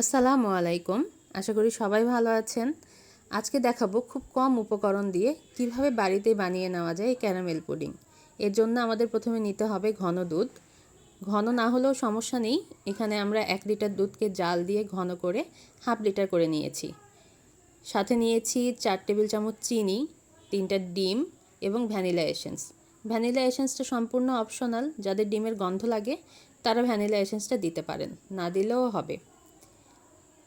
আসসালামু আলাইকুম। আশা করি সবাই ভালো আছেন। আজকে দেখাবো খুব কম উপকরণ দিয়ে কীভাবে বাড়িতে বানিয়ে নেওয়া যায় এই ক্যারামেল পুডিং। এর জন্য আমাদের প্রথমে নিতে হবে ঘন দুধ। ঘন না হলেও সমস্যা নেই। এখানে আমরা এক লিটার দুধকে জাল দিয়ে ঘন করে হাফ লিটার করে নিয়েছি। সাথে নিয়েছি চার টেবিল চামচ চিনি, তিনটা ডিম এবং ভ্যানিলা এসেন্স। ভ্যানিলা এসেন্সটা সম্পূর্ণ অপশনাল। যাদের ডিমের গন্ধ লাগে, তারা ভ্যানিলা এসেন্সটা দিতে পারেন। না দিলেও হবে।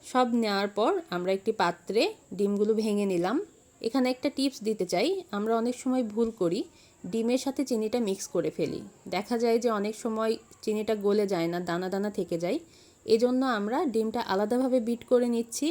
সব নেওয়ার পর আমরা একটি পাত্রে ডিমগুলো ভেঙে নিলাম। এখানে একটা টিপস দিতে চাই, আমরা অনেক সময় ভুল করি, ডিমের সাথে চিনিটা মিক্স করে ফেলি। দেখা যায় যে অনেক সময় চিনিটা গলে যায় না, দানা দানা থেকে যায়। এজন্য আমরা ডিমটা আলাদাভাবে বিট করে নিচ্ছি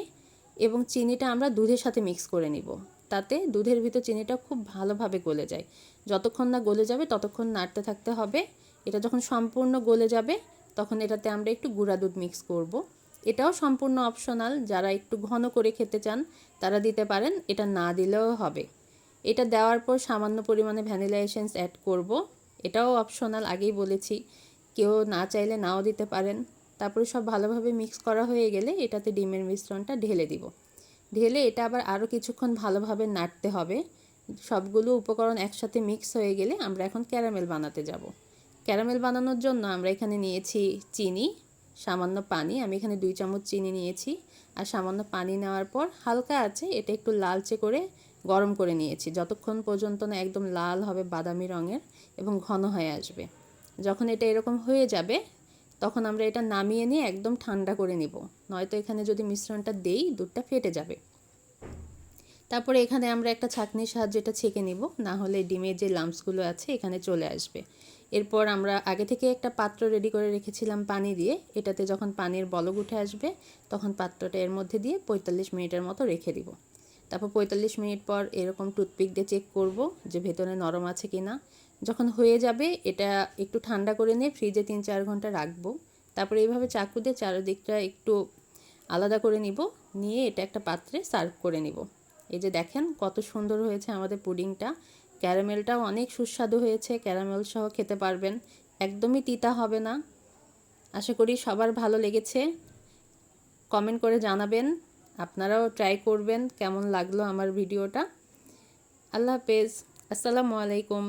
এবং চিনিটা আমরা দুধের সাথে মিক্স করে নিব। তাতে দুধের ভিতর চিনিটা খুব ভালোভাবে গলে যায়। যতক্ষণ না গলে যাবে, ততক্ষণ নাড়তে থাকতে হবে। এটা যখন সম্পূর্ণ গলে যাবে, তখন এটাতে আমরা একটু গুঁড়া দুধ মিক্স করব। এটাও সম্পূর্ণ অপশনাল যারা একটু ঘন করে খেতে চান, তারা দিতে পারেন, এটা না দিলেও হবে। এটা দেওয়ার পর সামান্য পরিমাণে ভ্যানিলা এসেন্স অ্যাড করব, এটাও অপশনাল আগেই বলেছি। কেউ না চাইলে নাও দিতে পারেন। তারপরে সব ভালোভাবে মিক্স করা হয়ে গেলে এটাতে ডিমের মিশ্রণটা ঢেলে দিব। ঢেলে এটা আবার আরও কিছুক্ষণ ভালোভাবে নাড়তে হবে। সবগুলো উপকরণ একসাথে মিক্স হয়ে গেলে আমরা এখন ক্যারামেল বানাতে যাব। ক্যারামেল বানানোর জন্য আমরা এখানে নিয়েছি চিনি সামান্য পানি, আমি এখানে দুই চামচ চিনি নিয়েছি। আর সামান্য পানি নেওয়ার পর হালকা আছে, এটা একটু লালচে করে গরম করে নিয়েছি। যতক্ষণ পর্যন্ত না একদম লাল হবে বাদামি রঙের এবং ঘন হয়ে আসবে। যখন এটা এরকম হয়ে যাবে, তখন আমরা এটা নামিয়ে নিয়ে একদম ঠান্ডা করে নিব। নয়তো এখানে যদি মিশ্রণটা দেই, দুধটা ফেটে যাবে। তারপরে এখানে আমরা একটা ছাঁকনির সাহায্যে এটা ছেঁকে নিব। না হলে ডিমের যে লাম্পসগুলো আছে, এখানে চলে আসবে। এরপর আমরা আগে থেকে একটা পাত্র রেডি করে রেখেছিলাম পানি দিয়ে। এটাতে যখন পানির বলক উঠে আসবে, তখন পাত্রটা এর মধ্যে দিয়ে পঁয়তাল্লিশ মিনিটের মতো রেখে দিব। তারপর পঁয়তাল্লিশ মিনিট পর এরকম টুথপিক দিয়ে চেক করব যে ভেতরে নরম আছে কি না যখন হয়ে যাবে, এটা একটু ঠান্ডা করে নিয়ে ফ্রিজে তিন চার ঘণ্টা রাখব। তারপরে এইভাবে চাকু দিয়ে চারিদিকটা একটু আলাদা করে নিব, নিয়ে এটা একটা পাত্রে সার্ভ করে নিব। এই যে দেখেন কত সুন্দর হয়েছে আমাদের পুডিংটা। ক্যারামেলটাও অনেক সুস্বাদু হয়েছে, ক্যারামেল সহ খেতে পারবেন। একদমই তিতা হবে না। আশা করি সবার ভালো লেগেছে। কমেন্ট করে জানাবেন, আপনারাও ট্রাই করবেন কেমন লাগল আমার ভিডিওটা। আল্লাহ হাফেজ, আসসালামু আলাইকুম।